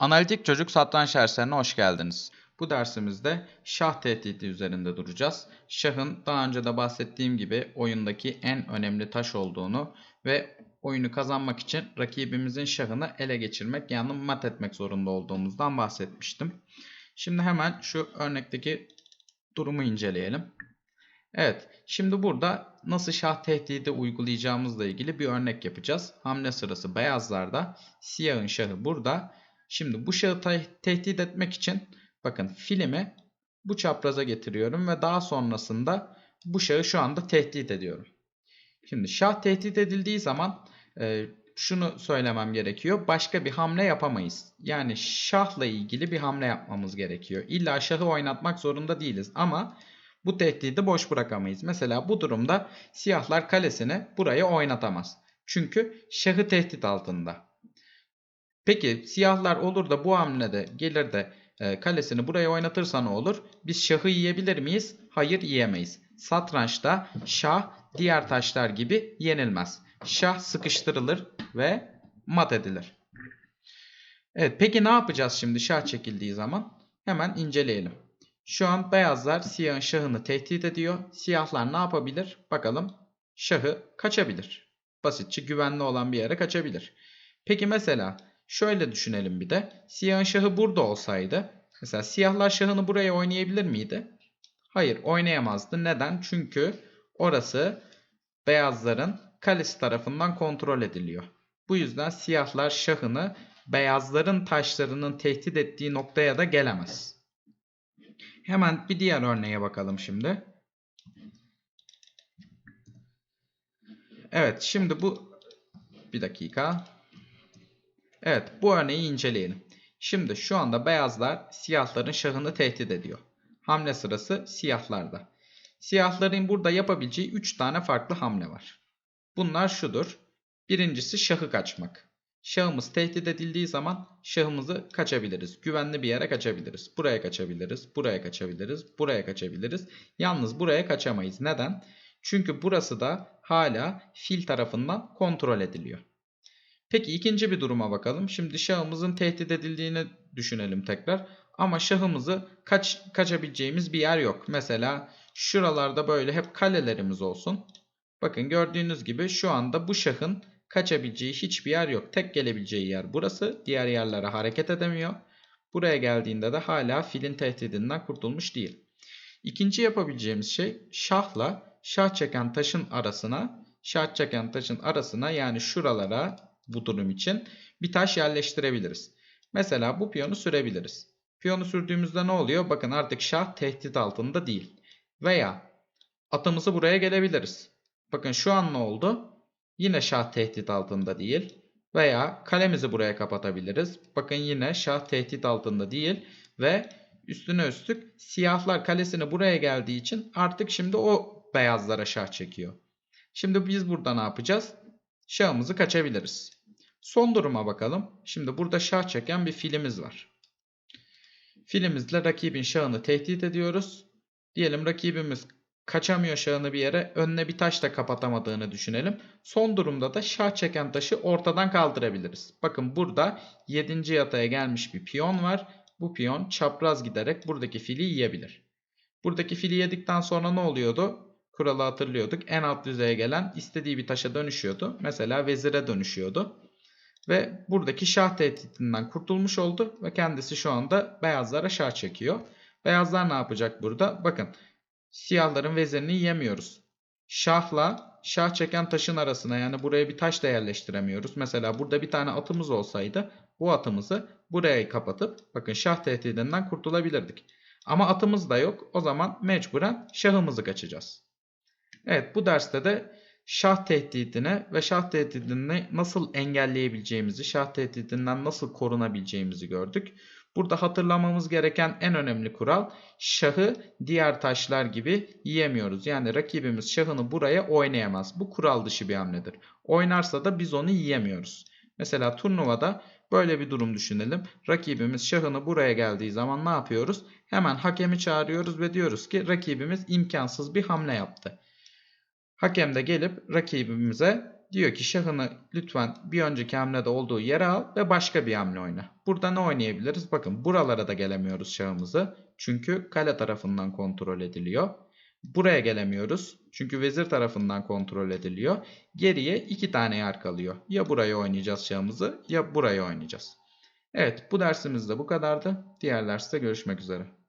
Analitik çocuk satranç derslerine hoş geldiniz. Bu dersimizde şah tehdidi üzerinde duracağız. Şahın daha önce de bahsettiğim gibi oyundaki en önemli taş olduğunu ve oyunu kazanmak için rakibimizin şahını ele geçirmek yani mat etmek zorunda olduğumuzdan bahsetmiştim. Şimdi hemen şu örnekteki durumu inceleyelim. Evet, şimdi burada nasıl şah tehdidi uygulayacağımızla ilgili bir örnek yapacağız. Hamle sırası beyazlarda, siyahın şahı burada. Şimdi bu şahı te- tehdit etmek için bakın filmi bu çapraza getiriyorum ve daha sonrasında bu şahı şu anda tehdit ediyorum. Şimdi şah tehdit edildiği zaman e, şunu söylemem gerekiyor. Başka bir hamle yapamayız. Yani şahla ilgili bir hamle yapmamız gerekiyor. İlla şahı oynatmak zorunda değiliz ama bu tehdidi boş bırakamayız. Mesela bu durumda siyahlar kalesini buraya oynatamaz. Çünkü şahı tehdit altında. Peki siyahlar olur da bu hamlede gelir de e, kalesini buraya oynatırsa ne olur? Biz şahı yiyebilir miyiz? Hayır yiyemeyiz. Satrançta şah diğer taşlar gibi yenilmez. Şah sıkıştırılır ve mat edilir. Evet peki ne yapacağız şimdi şah çekildiği zaman? Hemen inceleyelim. Şu an beyazlar siyahın şahını tehdit ediyor. Siyahlar ne yapabilir? Bakalım. Şahı kaçabilir. Basitçe güvenli olan bir yere kaçabilir. Peki mesela şöyle düşünelim bir de. Siyahın şahı burada olsaydı. Mesela siyahlar şahını buraya oynayabilir miydi? Hayır oynayamazdı. Neden? Çünkü orası beyazların kalesi tarafından kontrol ediliyor. Bu yüzden siyahlar şahını beyazların taşlarının tehdit ettiği noktaya da gelemez. Hemen bir diğer örneğe bakalım şimdi. Evet şimdi bu bir dakika. Evet bu örneği inceleyelim. Şimdi şu anda beyazlar siyahların şahını tehdit ediyor. Hamle sırası siyahlarda. Siyahların burada yapabileceği 3 tane farklı hamle var. Bunlar şudur. Birincisi şahı kaçmak. Şahımız tehdit edildiği zaman şahımızı kaçabiliriz. Güvenli bir yere kaçabiliriz. Buraya kaçabiliriz, buraya kaçabiliriz, buraya kaçabiliriz. Yalnız buraya kaçamayız. Neden? Çünkü burası da hala fil tarafından kontrol ediliyor. Peki ikinci bir duruma bakalım. Şimdi şahımızın tehdit edildiğini düşünelim tekrar. Ama şahımızı kaç, kaçabileceğimiz bir yer yok. Mesela şuralarda böyle hep kalelerimiz olsun. Bakın gördüğünüz gibi şu anda bu şahın kaçabileceği hiçbir yer yok. Tek gelebileceği yer burası. Diğer yerlere hareket edemiyor. Buraya geldiğinde de hala filin tehdidinden kurtulmuş değil. İkinci yapabileceğimiz şey şahla şah çeken taşın arasına, şah çeken taşın arasına yani şuralara bu durum için bir taş yerleştirebiliriz. Mesela bu piyonu sürebiliriz. Piyonu sürdüğümüzde ne oluyor? Bakın artık şah tehdit altında değil. Veya atımızı buraya gelebiliriz. Bakın şu an ne oldu? Yine şah tehdit altında değil. Veya kalemizi buraya kapatabiliriz. Bakın yine şah tehdit altında değil. Ve üstüne üstlük siyahlar kalesini buraya geldiği için artık şimdi o beyazlara şah çekiyor. Şimdi biz burada ne yapacağız? Şahımızı kaçabiliriz. Son duruma bakalım. Şimdi burada şah çeken bir filimiz var. Filimizle rakibin şahını tehdit ediyoruz. Diyelim rakibimiz kaçamıyor şahını bir yere. Önüne bir taş da kapatamadığını düşünelim. Son durumda da şah çeken taşı ortadan kaldırabiliriz. Bakın burada 7. yataya gelmiş bir piyon var. Bu piyon çapraz giderek buradaki fili yiyebilir. Buradaki fili yedikten sonra ne oluyordu? Kuralı hatırlıyorduk. En alt düzeye gelen istediği bir taşa dönüşüyordu. Mesela vezire dönüşüyordu. Ve buradaki şah tehditinden kurtulmuş oldu. Ve kendisi şu anda beyazlara şah çekiyor. Beyazlar ne yapacak burada? Bakın siyahların vezirini yiyemiyoruz. Şahla şah çeken taşın arasına yani buraya bir taş da yerleştiremiyoruz. Mesela burada bir tane atımız olsaydı bu atımızı buraya kapatıp bakın şah tehdidinden kurtulabilirdik. Ama atımız da yok. O zaman mecburen şahımızı kaçacağız. Evet bu derste de şah tehdidine ve şah tehdidini nasıl engelleyebileceğimizi, şah tehdidinden nasıl korunabileceğimizi gördük. Burada hatırlamamız gereken en önemli kural şahı diğer taşlar gibi yiyemiyoruz. Yani rakibimiz şahını buraya oynayamaz. Bu kural dışı bir hamledir. Oynarsa da biz onu yiyemiyoruz. Mesela turnuvada böyle bir durum düşünelim. Rakibimiz şahını buraya geldiği zaman ne yapıyoruz? Hemen hakemi çağırıyoruz ve diyoruz ki rakibimiz imkansız bir hamle yaptı. Hakem de gelip rakibimize diyor ki şahını lütfen bir önceki hamlede olduğu yere al ve başka bir hamle oyna. Burada ne oynayabiliriz? Bakın buralara da gelemiyoruz şahımızı. Çünkü kale tarafından kontrol ediliyor. Buraya gelemiyoruz. Çünkü vezir tarafından kontrol ediliyor. Geriye iki tane yer kalıyor. Ya buraya oynayacağız şahımızı ya buraya oynayacağız. Evet bu dersimiz de bu kadardı. Diğer derste görüşmek üzere.